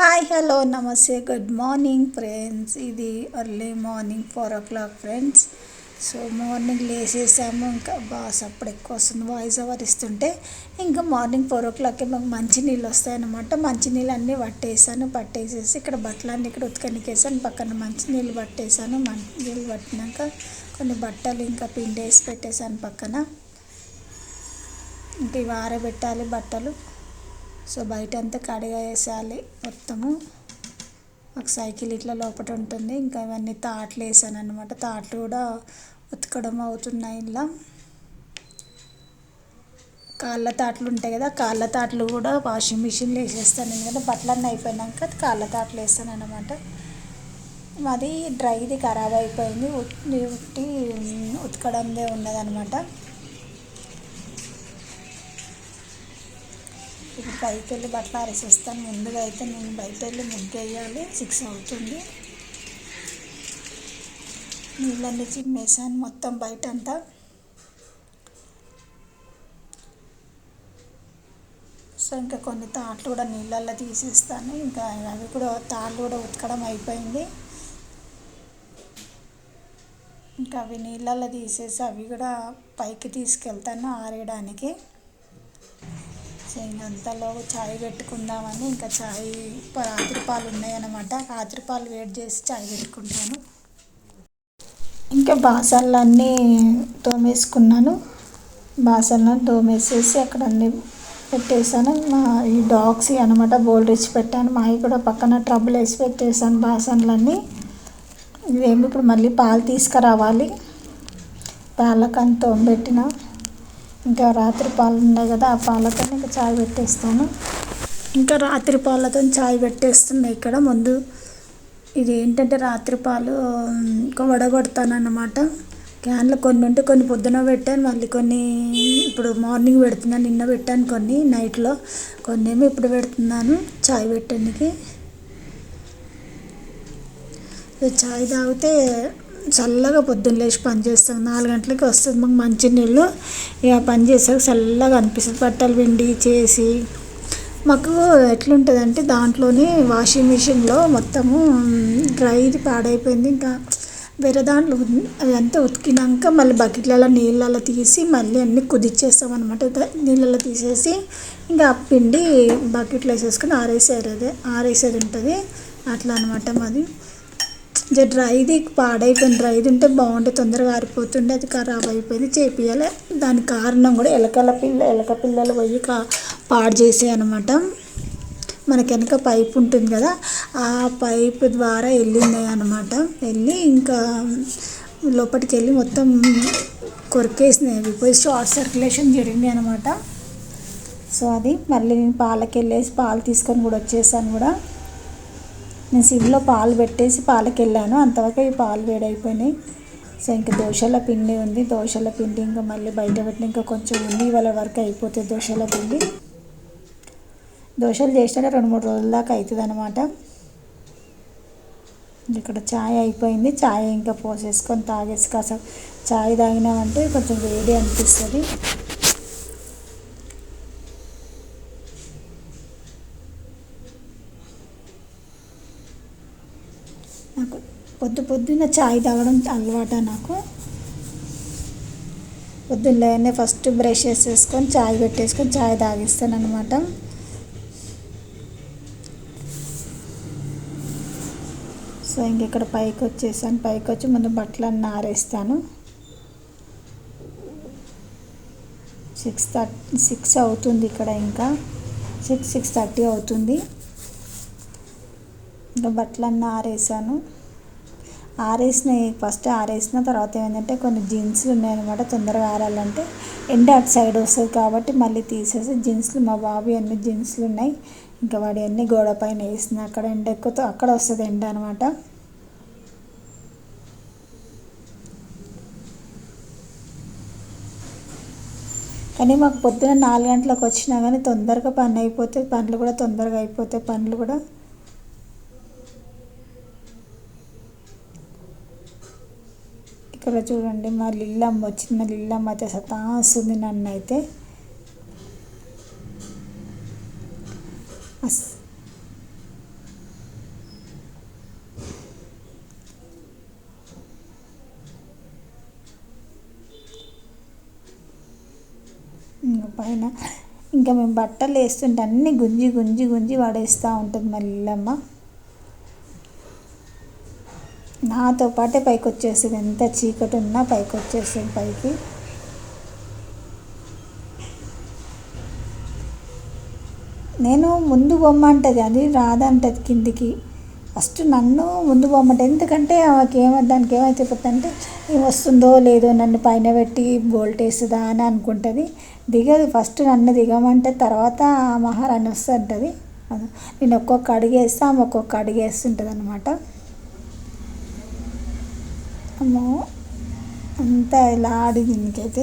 Hi hello namaste good morning friends. ఇది early morning four o'clock friends. So morning లేసేసాము. ఇంకా boss అప్పుడు ఎక్కువ వస్తుంది వాయిస్ ఓవర్ ఇస్తుంటే. ఇంకా మార్నింగ్ ఫోర్ ఓ క్లాక్కి మాకు మంచి నీళ్ళు వస్తాయన్నమాట. మంచినీళ్ళు అన్నీ పట్టేసాను. పట్టేసేసి ఇక్కడ బట్టలన్నీ ఇక్కడ ఉతకనికేసాను. పక్కన మంచి నీళ్ళు పట్టేసాను. మంచి నీళ్ళు పట్టినాక కొన్ని బట్టలు ఇంకా పిండి వేసి పెట్టేశాను పక్కన. ఇంకా ఇవి ఆరబెట్టాలి బట్టలు. సో బయట అంతా కడిగేసేయాలి మొత్తము ఒక సైకిల్ ఇట్లా లోపల ఉంటుంది ఇంకా ఇవన్నీ తాట్లు వేసాను అనమాట తాట్లు కూడా ఉతకడం అవుతున్నాయి ఇలా కాళ్ళ తాట్లు ఉంటాయి కదా కాళ్ళ తాట్లు కూడా వాషింగ్ మిషన్లో వేసేస్తాను ఎందుకంటే బట్టలన్నీ అయిపోయినాక కాళ్ళ తాట్లు వేస్తాను అనమాట మాది డ్రైది ఖరాబ్ అయిపోయింది ఉట్టి ఉట్టి ఉతకడందే ఉన్నదనమాట ఇప్పుడు పైకి వెళ్ళి బట్టలు ఆరేసేస్తాను. ముందుగా అయితే నేను బయట వెళ్ళి ముగ్గు వేయాలి సిక్స్ అవుతుంది. నీళ్ళన్నీ చిమ్మేసాను మొత్తం బయట అంతా సో ఇంకా కొన్ని తాట్లు కూడా నీళ్ళల్లో తీసేస్తాను. ఇంకా అవి కూడా తాళ్ళు కూడా ఉతకడం అయిపోయింది. ఇంకా అవి నీళ్ళల్లో తీసేసి అవి కూడా పైకి తీసుకెళ్తాను ఆరేయడానికి. చేయండి అంతలో చాయ్ పెట్టుకుందామని ఇంకా చాయ్ రాత్రి పాలు ఉన్నాయన్నమాట రాత్రి పాలు వేడి చేసి చాయ్ పెట్టుకుంటాను. ఇంకా బాసన్లన్నీ తోమేసుకున్నాను. బాసన్లను తోమేసేసి అక్కడ అన్నీ పెట్టేశాను. మా ఈ డాగ్స్ అనమాట బోల్డ్ ఇచ్చి పెట్టాను. మా కూడా పక్కన ట్రబుల్ వేసి పెట్టేశాను బాసన్లన్నీ. ఇవేమి ఇప్పుడు మళ్ళీ పాలు తీసుకురావాలి. పాలకని తోమబెట్టిన ఇంకా రాత్రి పాలు ఉన్నాయి కదా ఆ పాలతో ఇంకా చాయ్ పెట్టేస్తాను. ఇంకా రాత్రి పాలతో చాయ్ పెట్టేస్తున్నాయి ఇక్కడ. ముందు ఇది ఏంటంటే రాత్రి పాలు ఇంకా వడగొడతాను అన్నమాట క్యాన్లో కొన్ని ఉంటే కొన్ని పొద్దున పెట్టాను మళ్ళీ కొన్ని ఇప్పుడు మార్నింగ్ పెడుతున్నాను నిన్న పెట్టాను కొన్ని నైట్లో. కొన్ని ఏమో ఇప్పుడు పెడుతున్నాను చాయ్ పెట్టడానికి చాయ్ తాగితే చల్లగా పొద్దున్న లేచి పని చేస్తాం. నాలుగు గంటలకి వస్తుంది. మాకు మంచి నీళ్ళు. ఇక పని చేసాక చల్లగా అనిపిస్తుంది. బట్టలు పిండి చేసి. మాకు ఎట్లుంటుంది అంటే దాంట్లోనే వాషింగ్ మిషన్లో మొత్తము డ్రై పాడైపోయింది. ఇంకా వేరే దాంట్లో అదంతా ఉతికినాక మళ్ళీ బకెట్లలో నీళ్ళలో తీసి మళ్ళీ అన్నీ కుదిచ్చేస్తాం అనమాట నీళ్ళలో తీసేసి ఇంకా పిండి బకెట్లో వేసేసుకొని ఆరేసేది ఆరేసేది ఉంటుంది. అట్లా అనమాట మాది. డ్రైది పాడైపోయింది. డ్రైది ఉంటే బాగుండే తొందరగా ఆరిపోతుండే. అది ఖరాబ్ అయిపోయింది. చేపియాలి దాని కారణం కూడా ఎలకల పిల్ల ఎలక పిల్లలు పోయి కా పాడు చేసాయి అనమాట మనకి వెనక పైప్ ఉంటుంది కదా ఆ పైప్ ద్వారా వెళ్ళింది అనమాట వెళ్ళి ఇంకా లోపలికి వెళ్ళి మొత్తం కొరికేసినాయి పోయి షార్ట్ సర్క్యులేషన్ జరిగింది అనమాట సో అది మళ్ళీ నేను పాలకి వెళ్ళేసి పాలు తీసుకొని కూడా వచ్చేసాను కూడా. నేను సిమ్లో పాలు పెట్టేసి పాలకి వెళ్ళాను అంతవరకు ఈ పాలు వేడైపోయినాయి. సో ఇంకా దోశల పిండి ఉంది. దోశల పిండి ఇంకా మళ్ళీ బయట పెట్టిన ఇంకా కొంచెం ఉంది. ఇవాళ వరకు అయిపోతుంది దోశల పిండి. దోశలు చేసినాక రెండు మూడు రోజుల దాకా అవుతుంది అనమాట ఇక్కడ చాయ్ అయిపోయింది. చాయ్ ఇంకా పోసేసుకొని తాగేసి కాసేపు చాయ్ తాగినామంటే కొంచెం వేడి అనిపిస్తుంది నాకు పొద్దు పొద్దున్న చాయ్ తాగడం అలవాట నాకు. పొద్దున్నే ఫస్ట్ బ్రష్ చేసేసుకొని చాయ్ పెట్టేసుకొని చాయ్ తాగిస్తాను అనమాట సో ఇంక ఇక్కడ పైకి వచ్చేసాను. పైకి వచ్చి ముందు బట్టలన్నీ ఆరేస్తాను. సిక్స్ థర్టీ సిక్స్ అవుతుంది ఇక్కడ ఇంకా. సిక్స్ సిక్స్ థర్టీ అవుతుంది. ఇంకా బట్టలన్నీ ఆరేసాను. ఆరేసినాయి ఫస్ట్ ఆరేసిన తర్వాత ఏంటంటే కొన్ని జీన్స్లు ఉన్నాయన్నమాట తొందరగా ఆరాలంటే. ఎండ అటు సైడ్ వస్తుంది కాబట్టి మళ్ళీ తీసేసి జీన్స్లు మా బాబు అన్ని జీన్స్లు ఉన్నాయి. ఇంకా వాడి అన్ని గోడ పైన వేసిన అక్కడ ఎండ ఎక్కువ అక్కడ వస్తుంది ఎండ అనమాట కానీ మాకు పొద్దున నాలుగు గంటలకు వచ్చినా కానీ తొందరగా పని అయిపోతే పనులు కూడా తొందరగా అయిపోతాయి పనులు కూడా ఇక్కడ చూడండి మా లిల్లమ్మ వచ్చింది. మా లిల్లమ్మ అయితే సతా వస్తుంది నన్ను అయితే పైన ఇంకా మేము బట్టలు వేస్తుంటే అన్నీ గుంజి గుంజి గుంజి పడేస్తూ ఉంటుంది మళ్ళీ అమ్మ నాతో పాటే పైకి వచ్చేసింది ఎంత చీకటి ఉన్నా పైకి. వచ్చేసింది పైకి నేను ముందు బొమ్మ అంటది అది రాదంటది కిందికి. ఫస్ట్ నన్ను ముందు బొమ్మంటే ఎందుకంటే ఆమెకి దానికి ఏమైపోతుందంటే ఏం వస్తుందో లేదో నన్ను పైన పెట్టి బోల్ట్ వేస్తుందా అని అనుకుంటుంది. దిగదు. ఫస్ట్ నన్ను దిగమంటే తర్వాత ఆ మహారాణి వస్తుంటుంది నేను ఒక్కొక్క అడుగు వేస్తే ఆమె ఒక్కొక్క అడుగు వేస్తుంటుంది అనమాట అమ్మో! అంతా ఇలా ఆడి దీనికైతే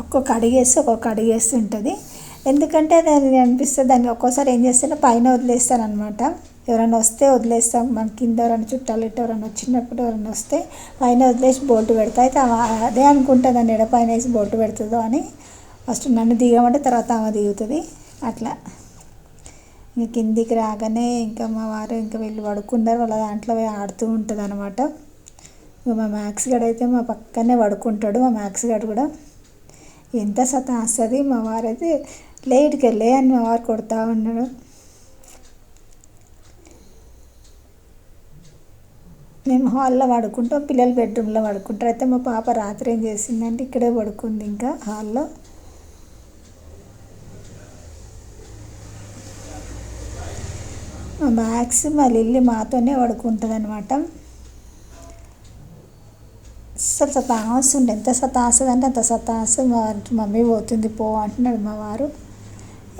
ఒక్కొక్క అడిగేసి ఒక్కొక్క అడిగేసి ఉంటుంది ఎందుకంటే దాన్ని అనిపిస్తుంది. దాన్ని ఒక్కోసారి ఏం చేస్తానో పైన వదిలేస్తాను అనమాట ఎవరైనా వస్తే వదిలేస్తాం. మన కింద ఎవరైనా చుట్టాలు ఇట్ట ఎవరైనా వచ్చినప్పుడు ఎవరైనా వస్తే పైన వదిలేసి బోటు పెడతా. అయితే అదే అనుకుంటుంది దాన్ని ఎడ పైన వేసి బోటు పెడుతుందో అని. ఫస్ట్ నన్ను దిగమంటే తర్వాత ఆమె దిగుతుంది. అట్లా. ఇంక కిందికి రాగానే ఇంకా మా వారు ఇంకా వెళ్ళి పడుకున్నారు వాళ్ళ దాంట్లో పోయి ఆడుతూ ఉంటుంది అనమాట మా మ్యాక్స్ గడ్ అయితే మా పక్కనే పడుకుంటాడు. మా మ్యాక్స్ గడ్ కూడా ఎంత సతాస్తుంది మా వారు అయితే లేట్కి వెళ్ళే అని మా వారు కొడతా ఉన్నాడు. మేము హాల్లో పడుకుంటాం. పిల్లలు బెడ్రూమ్లో పడుకుంటారు. అయితే మా పాప రాత్రి ఏం చేసిందంటే ఇక్కడే పడుకుంది ఇంకా హాల్లో మా మ్యాక్స్ మా లిల్లీ మాతోనే పడుకుంటుంది అనమాట అసలు సతాస్తుండే ఎంత సతాస్తుంది అంటే అంత సతాసు మా మమ్మీ పోతుంది పో అంటున్నాడు మా వారు.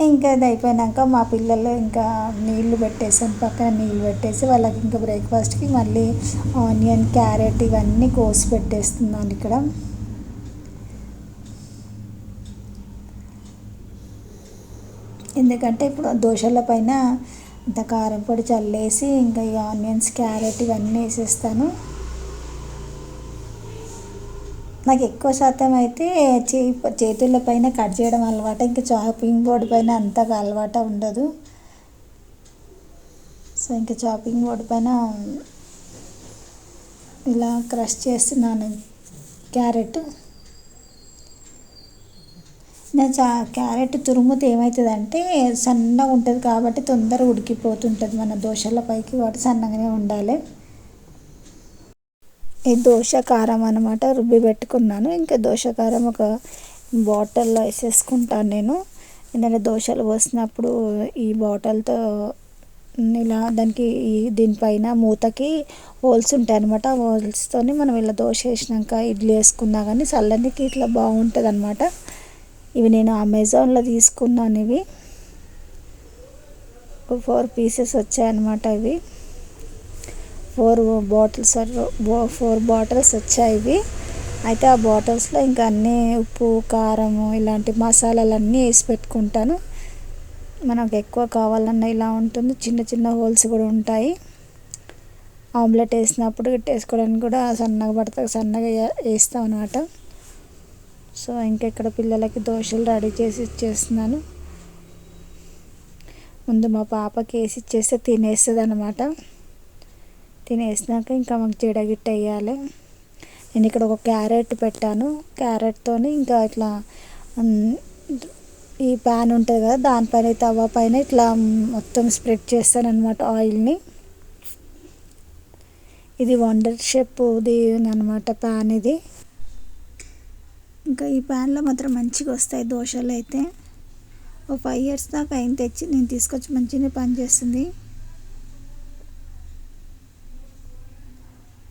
ఇంకా ఇది అయిపోయినాక మా పిల్లలు ఇంకా నీళ్ళు పెట్టేసాను పక్కన నీళ్ళు పెట్టేసి వాళ్ళకి ఇంకా బ్రేక్ఫాస్ట్కి మళ్ళీ ఆనియన్ క్యారెట్ ఇవన్నీ కోసి పెట్టేస్తున్నాను ఇక్కడ. ఎందుకంటే ఇప్పుడు దోశల పైన ఇంత కారం పొడి చల్లేసి ఇంకా ఈ ఆనియన్స్ క్యారెట్ ఇవన్నీ వేసేస్తాను. నాకు ఎక్కువ శాతం అయితే చే చేతుల పైన కట్ చేయడం అలవాటు ఇంకా చాపింగ్ బోర్డు పైన అంతగా అలవాటు ఉండదు. సో ఇంకా చాపింగ్ బోర్డు పైన ఇలా క్రష్ చేస్తున్నాను. క్యారెట్ నేను చా క్యారెట్ తురుముతో ఏమవుతుందంటే సన్నగా ఉంటుంది కాబట్టి తొందరగా ఉడికిపోతుంటుంది మన దోశల పైకి వాటి సన్నగానే ఉండాలి. ఈ దోశ కారం అనమాట రుబ్బి పెట్టుకున్నాను. ఇంకా దోశ కారం ఒక బాటిల్లో వేసేసుకుంటాను నేను. ఎందుకంటే దోశలు పోసినప్పుడు ఈ బాటిల్తో ఇలా దానికి ఈ దీనిపైన మూతకి హోల్స్ ఉంటాయి అనమాట హోల్స్తో మనం ఇలా దోశ వేసినాక ఇడ్లీ వేసుకున్నా కానీ చల్లనికి ఇట్లా బాగుంటుంది అనమాట ఇవి నేను అమెజాన్లో తీసుకున్నాను ఇవి. ఫోర్ పీసెస్ వచ్చాయన్నమాట ఇవి. ఫోర్ బాటిల్స్ ఫోర్ బాటిల్స్ వచ్చాయి ఇవి. అయితే ఆ బాటిల్స్లో ఇంకా అన్నీ ఉప్పు కారము ఇలాంటి మసాలాలన్నీ వేసి పెట్టుకుంటాను. మనకు ఎక్కువ కావాలన్నా ఇలా ఉంటుంది. చిన్న చిన్న హోల్స్ కూడా ఉంటాయి. ఆమ్లెట్ వేసినప్పుడు ఇట్ట వేసుకోవడానికి కూడా సన్నగా పడతా సన్నగా వేస్తాం అనమాట సో ఇంకా ఇక్కడ పిల్లలకి దోశలు రెడీ చేసి ఇచ్చేస్తున్నాను. ముందు మా పాపకి వేసి ఇచ్చేస్తే తినేస్తుంది అనమాట తినేసినాక ఇంకా మాకు జీడగిట్ట వేయాలి. నేను ఇక్కడ ఒక క్యారెట్ పెట్టాను. క్యారెట్తో ఇంకా ఇట్లా ఈ ప్యాన్ ఉంటుంది కదా దానిపైన తవ్వ పైన ఇట్లా మొత్తం స్ప్రెడ్ చేస్తాను అనమాట ఆయిల్ని. ఇది వండర్ షేప్ది అనమాట ప్యాన్ ఇది. ఇంకా ఈ ప్యాన్లో మాత్రం మంచిగా వస్తాయి దోశలు అయితే. ఓ ఫైవ్ ఇయర్స్ దాకా అయిన తెచ్చి నేను తీసుకొచ్చి మంచిగా పనిచేస్తుంది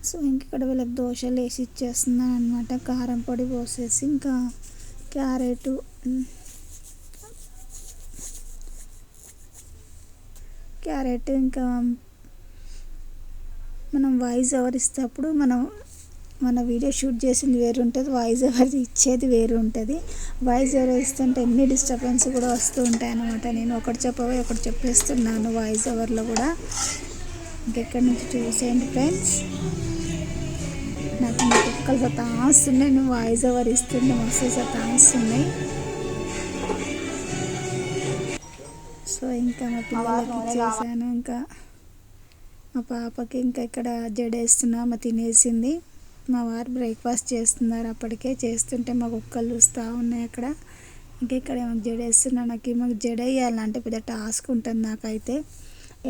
సో ఇంక ఇక్కడ వీళ్ళకి దోశలు వేసి ఇచ్చేస్తున్నాను అనమాట కారం పొడి పోసేసి ఇంకా క్యారెట్ క్యారెట్ ఇంకా మనం వాయిస్ ఎవరిస్తే ఇస్తేప్పుడు మనం మన వీడియో షూట్ చేసింది వేరు ఉంటుంది వాయిస్ ఓవర్ ఇచ్చేది వేరు ఉంటుంది వాయిస్ ఎవర్ ఇస్తుంటే ఎన్ని డిస్టర్బెన్స్ కూడా వస్తూ ఉంటాయి అన్నమాట. నేను ఒకటి చెప్పబోయి ఒకటి చెప్పేస్తున్నాను వాయిస్ ఎవర్లో కూడా. ఇంకెక్కడి నుంచి చూసేయండి ఫ్రెండ్స్ నాకు మా కుక్కలు సతాస్తున్నాయి నువ్వు వాయిస్ ఓవర్ ఇస్తుంది మస్తు సతాస్తున్నాయి సో ఇంకా మా పిల్లలకి చేశాను ఇంకా. మా పాపకి ఇంకా ఇక్కడ జడేస్తున్నా మా తినేసింది. మా వారు బ్రేక్ఫాస్ట్ చేస్తున్నారు. అప్పటికే చేస్తుంటే మా కుక్కలు చూస్తూ ఉన్నాయి అక్కడ. ఇంకా ఇక్కడ మాకు జడ వేస్తున్నాను నాకు మాకు జడ వేయాలంటే పెద్ద టాస్క్ ఉంటుంది నాకైతే.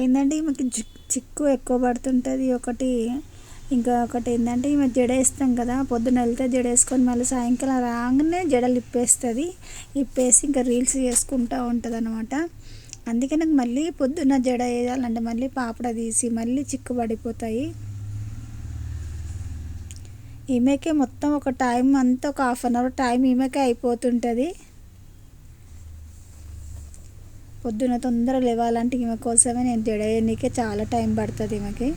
ఏంటంటే మాకు చిక్కు ఎక్కువ పడుతుంటుంది. ఒకటి ఇంకా ఒకటి ఏంటంటే ఈమె జడ వేస్తాం కదా పొద్దున వెళ్తే జడ వేసుకొని మళ్ళీ సాయంకాలం రాగానే జడలు ఇప్పేస్తుంది ఇప్పేసి ఇంకా రీల్స్ చేసుకుంటూ ఉంటుంది అనమాట అందుకే నాకు మళ్ళీ పొద్దున్న జడ వేయాలంటే మళ్ళీ పాపడ తీసి మళ్ళీ చిక్కు పడిపోతాయి. ఈమెకే మొత్తం ఒక టైం అంతా ఒక హాఫ్ అన్ అవర్ టైం ఈమెకే అయిపోతుంటుంది. పొద్దున తొందరగా లేవాలంటే ఈమె కోసమే నేను జడ చాలా టైం పడుతుంది ఈమెకి.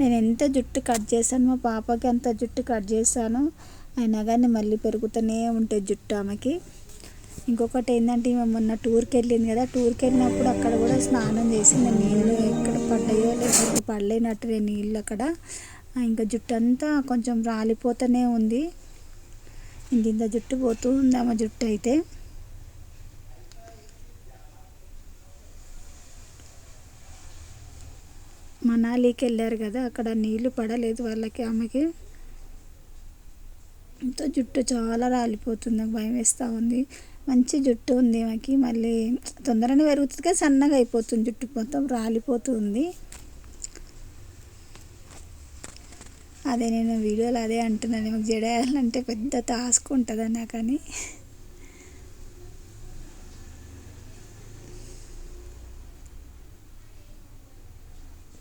నేను ఎంత జుట్టు కట్ చేశాను మా పాపకి అంత జుట్టు కట్ చేశాను. అయినా కానీ మళ్ళీ పెరుగుతూనే ఉంటుంది జుట్టు ఆమెకి. ఇంకొకటి ఏంటంటే ఈమె మొన్న టూర్కి వెళ్ళింది కదా టూర్కి వెళ్ళినప్పుడు అక్కడ కూడా స్నానం చేసింది. నీళ్ళు ఎక్కడ పడ్డాయో లేకపోతే పడలేనట్టు నీళ్ళు అక్కడ ఇంకా జుట్టు అంతా కొంచెం రాలిపోతూనే ఉంది. ఇంక ఇంత జుట్టు పోతూ ఉంది ఆమె జుట్టు అయితే. మనాలికి వెళ్ళారు కదా అక్కడ నీళ్ళు పడలేదు వాళ్ళకి ఆమెకి. ఇంత జుట్టు చాలా రాలిపోతుంది నాకు భయం వేస్తూ ఉంది. మంచి జుట్టు ఉంది ఆమెకి మళ్ళీ తొందరనే పెరుగుతుంది కదా సన్నగా అయిపోతుంది జుట్టు మొత్తం రాలిపోతుంది. అదే నేను వీడియోలో అదే అంటున్నాను. మాకు జడేయాలంటే పెద్ద టాస్క్ ఉంటుంది నాకని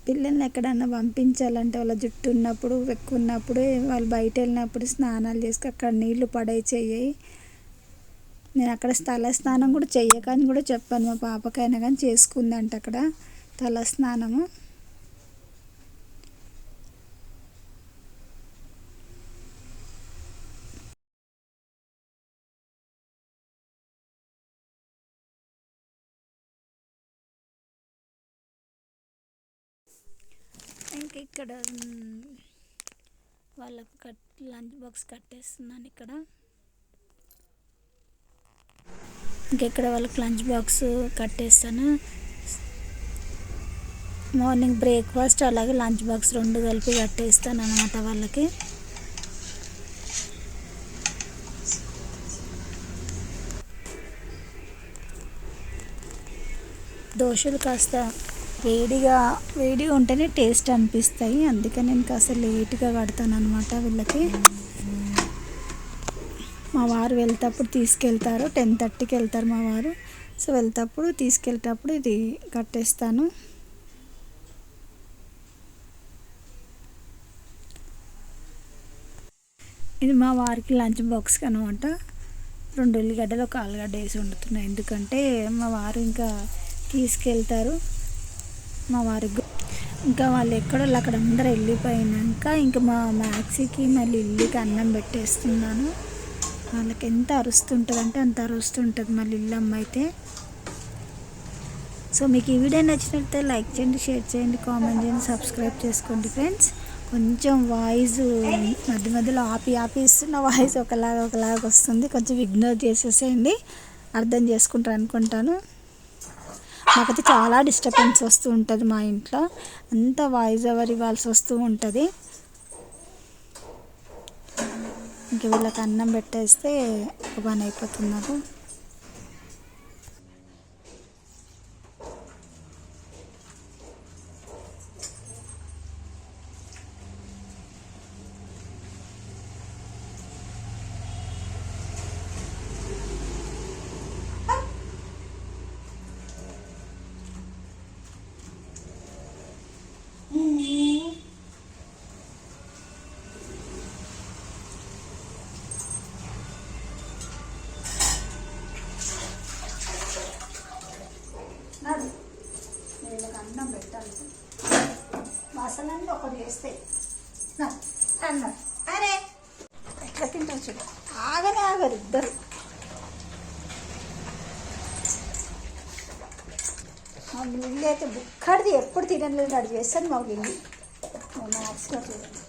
పిల్లల్ని ఎక్కడన్నా పంపించాలంటే వాళ్ళ జుట్టు ఉన్నప్పుడు ఎక్కువ ఉన్నప్పుడు వాళ్ళు బయట వెళ్ళినప్పుడు స్నానాలు చేసుకు అక్కడ నీళ్ళు పడే చెయ్యి. నేను అక్కడ తల స్నానం కూడా చెయ్యకని కూడా చెప్పాను. మా పాపకైనా కానీ చేసుకుందంట అక్కడ తల స్నానము. ఇంకా ఇక్కడ వాళ్ళకు కట్ లంచ్ బాక్స్ కట్టేస్తున్నాను ఇక్కడ. ఇంకెక్కడ వాళ్ళకి లంచ్ బాక్స్ కట్టేస్తాను. మార్నింగ్ బ్రేక్ఫాస్ట్ అలాగే లంచ్ బాక్స్ రెండు కలిపి కట్టేస్తాను అనమాట వాళ్ళకి. దోశలు కాస్త వేడిగా వేడిగా ఉంటేనే టేస్ట్ అనిపిస్తాయి. అందుకే నేను కాస్త లేట్గా కడతాను అనమాట వీళ్ళకి. మా వారు వెళ్తేప్పుడు తీసుకెళ్తారు. టెన్ థర్టీకి వెళ్తారు మా వారు. సో వెళ్తేప్పుడు తీసుకెళ్ళేటప్పుడు ఇది కట్టేస్తాను. ఇది మా వారికి లంచ్ బాక్స్ అనమాట రెండు ఉల్లిగడ్డలు ఒక ఆలుగడ్డ వేసి వండుతున్నాయి ఎందుకంటే మా వారు ఇంకా తీసుకెళ్తారు. మా వారికి ఇంకా వాళ్ళు ఎక్కడో అక్కడ అందరూ వెళ్ళిపోయినాక ఇంకా మా మ్యాక్సీకి మళ్ళీ ఇల్లుకి అన్నం పెట్టేస్తున్నాను. వాళ్ళకి ఎంత అరుస్తుంటుంది అంటే అంత అరుస్తుంటుంది మళ్ళీ ఇల్లు అమ్మ అయితే. సో మీకు ఈ వీడియో నచ్చినట్లయితే లైక్ చేయండి షేర్ చేయండి కామెంట్ చేయండి సబ్స్క్రైబ్ చేసుకోండి ఫ్రెండ్స్. కొంచెం వాయిస్ మధ్య మధ్యలో ఆపి ఆపి ఇస్తున్న వాయిస్ ఒకలాగా ఒకలాగా వస్తుంది. కొంచెం ఇగ్నోర్ చేసేసేయండి. అర్థం చేసుకుంటారు అనుకుంటాను నాకైతే చాలా డిస్టర్బెన్స్ వస్తూ ఉంటుంది మా ఇంట్లో. అంత వాయిస్ ఓవర్ ఇవ్వాల్సి వస్తూ ఉంటుంది. ఇంక వీళ్ళకి అన్నం పెట్టేస్తే ఒక పని అయిపోతున్నారు నాకు నడు వీళ్ళకి అన్నం పెట్టాలి మసాలని ఒకటి చేస్తే అన్నం. అరే. ఎట్లా తింటారు చూడు. ఆగనే ఆగరు ఇద్దరు. మా ఇల్లు అయితే బుక్కడిది ఎప్పుడు తినలేదు అడి చేస్తాను మా ఇల్లు మ్యాక్స్లో చూడండి